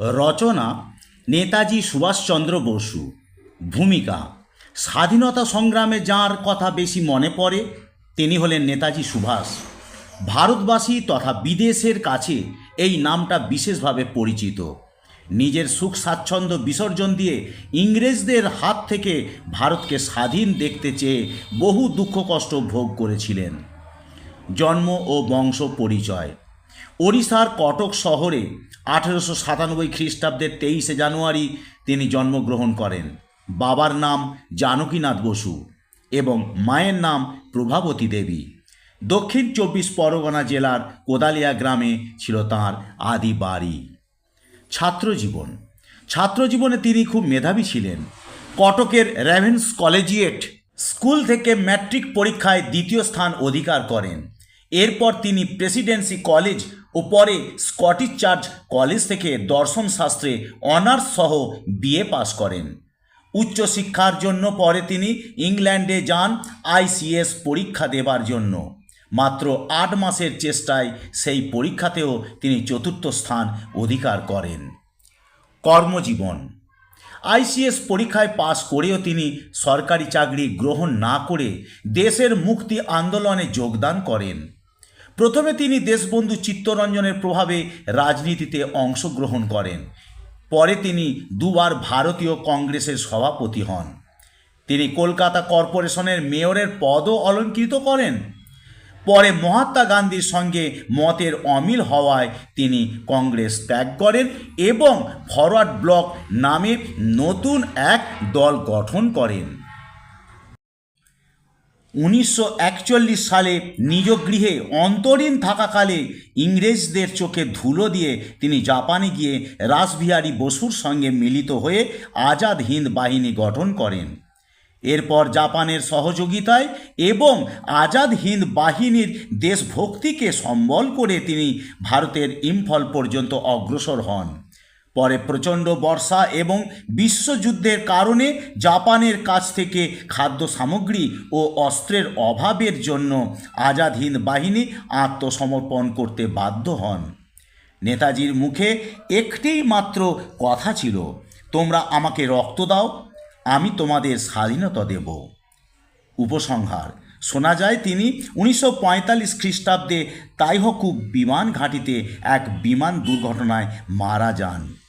রচনা নেতাজি সুভাষচন্দ্র বসু। ভূমিকা, স্বাধীনতা সংগ্রামে যার কথা বেশি মনে পড়ে, তিনি হলেন নেতাজি সুভাষ। ভারতবাসী তথা বিদেশের কাছে এই নামটা বিশেষভাবে পরিচিত। নিজের সুখ স্বাচ্ছন্দ্য বিসর্জন দিয়ে ইংরেজদের হাত থেকে ভারতকে স্বাধীন দেখতে চেয়ে বহু দুঃখ কষ্ট ভোগ করেছিলেন। জন্ম ও বংশ পরিচয় ওড়িশার কটক শহরে আঠেরোশো সাতানব্বই খ্রিস্টাব্দের তেইশে জানুয়ারি তিনি জন্মগ্রহণ করেন। বাবার নাম জানকীনাথ বসু এবং মায়ের নাম প্রভাবতী দেবী। দক্ষিণ চব্বিশ পরগনা জেলার কোদালিয়া গ্রামে ছিল তাঁর আদি বাড়ি। ছাত্রজীবন। ছাত্রজীবনে তিনি খুব মেধাবী ছিলেন। কটকের রেভেন্স কলেজিয়েট স্কুল থেকে ম্যাট্রিক পরীক্ষায় দ্বিতীয় স্থান অধিকার করেন। এরপর তিনি প্রেসিডেন্সি কলেজ ও পরে স্কটিশ চার্চ কলেজ থেকে দর্শন শাস্ত্রে অনার্স সহ বিএ পাশ করেন। উচ্চশিক্ষার জন্য পরে তিনি ইংল্যান্ডে যান আইসিএস পরীক্ষা দেবার জন্য। মাত্র আট মাসের চেষ্টায় সেই পরীক্ষাতেও তিনি চতুর্থ স্থান অধিকার করেন। কর্মজীবন। আইসিএস পরীক্ষায় পাশ করেও তিনি সরকারি চাকরি গ্রহণ না করে দেশের মুক্তি আন্দোলনে যোগদান করেন। প্রথমে তিনি দেশবন্ধু চিত্তরঞ্জনের প্রভাবে রাজনীতিতে অংশগ্রহণ করেন। পরে তিনি দুবার ভারতীয় কংগ্রেসের সভাপতি হন। তিনি কলকাতা কর্পোরেশনের মেয়রের পদও অলঙ্কৃত করেন। পরে মহাত্মা গান্ধীর সঙ্গে মতের অমিল হওয়ায় তিনি কংগ্রেস ত্যাগ করেন এবং ফরওয়ার্ড ব্লক নামে নতুন এক দল গঠন করেন। উনিশশো একচল্লিশ সালে নিজ গৃহে অন্তরীণ থাকাকালে ইংরেজদের চোখে ধুলো দিয়ে তিনি জাপানে গিয়ে রাসবিহারী বসুর সঙ্গে মিলিত হয়ে আজাদ হিন্দ বাহিনী গঠন করেন। এরপর জাপানের সহযোগিতায় এবং আজাদ হিন্দ বাহিনীর দেশভক্তিকে সম্বল করে তিনি ভারতের ইম্ফল পর্যন্ত অগ্রসর হন। পরে প্রচণ্ড বর্ষা এবং বিশ্বযুদ্ধের কারণে জাপানের কাছ থেকে খাদ্য সামগ্রী ও অস্ত্রের অভাবের জন্য আজাদ হিন্দ বাহিনী আত্মসমর্পণ করতে বাধ্য হন। নেতাজির মুখে একটিই মাত্র কথা ছিল, তোমরা আমাকে রক্ত দাও, আমি তোমাদের স্বাধীনতা দেব। উপসংহার। শোনা যায় তিনি উনিশশো পঁয়তাল্লিশ খ্রিস্টাব্দে তাইহকু বিমান ঘাঁটিতে এক বিমান দুর্ঘটনায় মারা যান।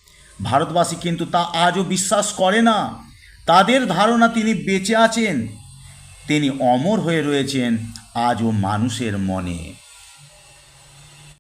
ভারতবাসী কিন্তু তা আজও বিশ্বাস করে না। তাদের ধারণা তিনি বেঁচে আছেন। তিনি অমর হয়ে রয়েছেন আজও মানুষের মনে।